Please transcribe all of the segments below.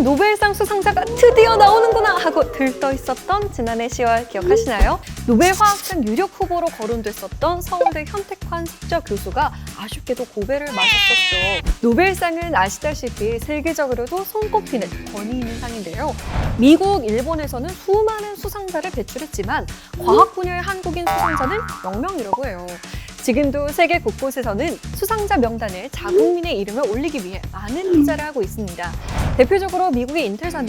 한국인 노벨상 수상자가 드디어 나오는구나 하고 들떠 있었던 지난해 10월 기억하시나요? 노벨 화학상 유력 후보로 거론됐었던 서울대 현택환 석좌 교수가 아쉽게도 고배를 맞았었죠. 노벨상은 아시다시피 세계적으로도 손꼽히는 권위 있는 상인데요. 미국, 일본에서는 수많은 수상자를 배출했지만 과학 분야의 한국인 수상자는 0명이라고 해요. 지금도 세계 곳곳에서는 수상자 명단에 자국민의 이름을 올리기 위해 많은 투자를 하고 있습니다. 대표적으로 미국의 인텔사는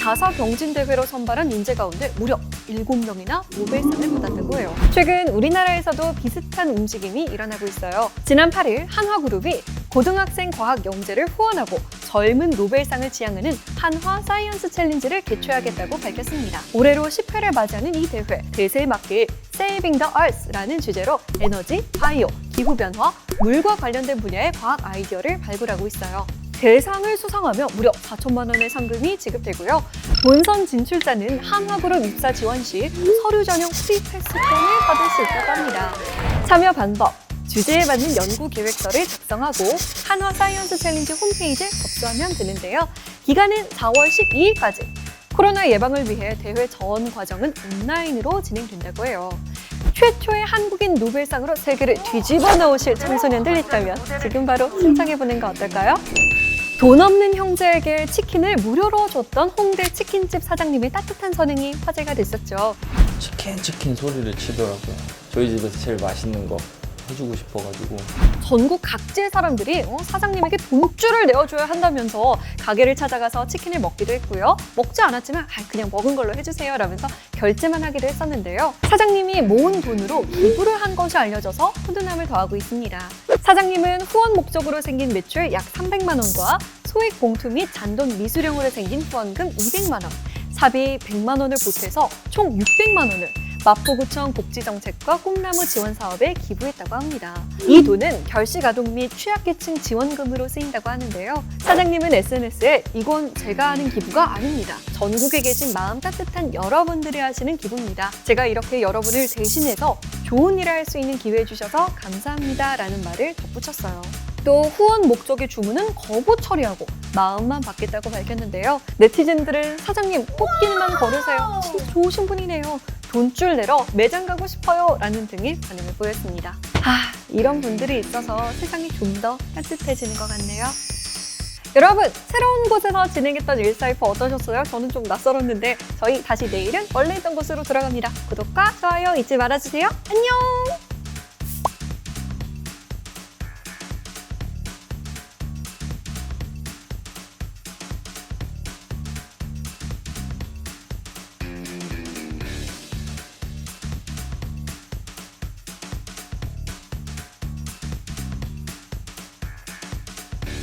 자사 경진 대회로 선발한 인재 가운데 무려 7명이나 노벨상을 받았다고 해요. 최근 우리나라에서도 비슷한 움직임이 일어나고 있어요. 지난 8일 한화그룹이 고등학생 과학 영재를 후원하고 젊은 노벨상을 지향하는 한화 사이언스 챌린지를 개최하겠다고 밝혔습니다. 올해로 10회를 맞이하는 이 대회, 대세에 맞게 Saving the Earth라는 주제로 에너지, 바이오, 기후변화, 물과 관련된 분야의 과학 아이디어를 발굴하고 있어요. 대상을 수상하며 무려 4천만 원의 상금이 지급되고요. 본선 진출자는 한화그룹 입사 지원 시 서류 전형 프리 패스권을 받을 수 있다고 합니다. 참여 방법. 주제에 맞는 연구 계획서를 작성하고 한화 사이언스 챌린지 홈페이지에 접수하면 되는데요. 기간은 4월 12일까지. 코로나 예방을 위해 대회 전 과정은 온라인으로 진행된다고 해요. 최초의 한국인 노벨상으로 세계를 뒤집어 놓으실 청소년들 있다면 지금 바로 신청해보는 거 어떨까요? 돈 없는 형제에게 치킨을 무료로 줬던 홍대 치킨집 사장님의 따뜻한 선행이 화제가 됐었죠. 치킨 치킨 소리를 치더라고요. 저희 집에서 제일 맛있는 거 해주고 싶어가지고 전국 각지의 사람들이 어, 사장님에게 돈줄을 내어줘야 한다면서 가게를 찾아가서 치킨을 먹기도 했고요. 먹지 않았지만 아, 그냥 먹은 걸로 해주세요 라면서 결제만 하기도 했었는데요. 사장님이 모은 돈으로 기부를 한 것이 알려져서 훈훈함을 더하고 있습니다. 사장님은 후원 목적으로 생긴 매출 약 300만 원과 소액 봉투 및 잔돈 미수령으로 생긴 후원금 200만 원, 사비 100만 원을 보태서 총 600만 원을 마포구청 복지정책과 꿈나무 지원 사업에 기부했다고 합니다. 이 돈은 결식아동 및 취약계층 지원금으로 쓰인다고 하는데요. 사장님은 SNS에 이건 제가 하는 기부가 아닙니다. 전국에 계신 마음 따뜻한 여러분들이 하시는 기부입니다. 제가 이렇게 여러분을 대신해서 좋은 일을 할 수 있는 기회 주셔서 감사합니다. 라는 말을 덧붙였어요. 또 후원 목적의 주문은 거부 처리하고 마음만 받겠다고 밝혔는데요. 네티즌들은 사장님 꽃길만 걸으세요. 진짜 좋으신 분이네요. 돈줄 내러 매장 가고 싶어요. 라는 등의 반응을 보였습니다. 아, 이런 분들이 있어서 세상이 좀 더 따뜻해지는 것 같네요. 여러분, 새로운 곳에서 진행했던 일사이프 어떠셨어요? 저는 좀 낯설었는데 저희 다시 내일은 원래 있던 곳으로 돌아갑니다. 구독과 좋아요 잊지 말아주세요. 안녕!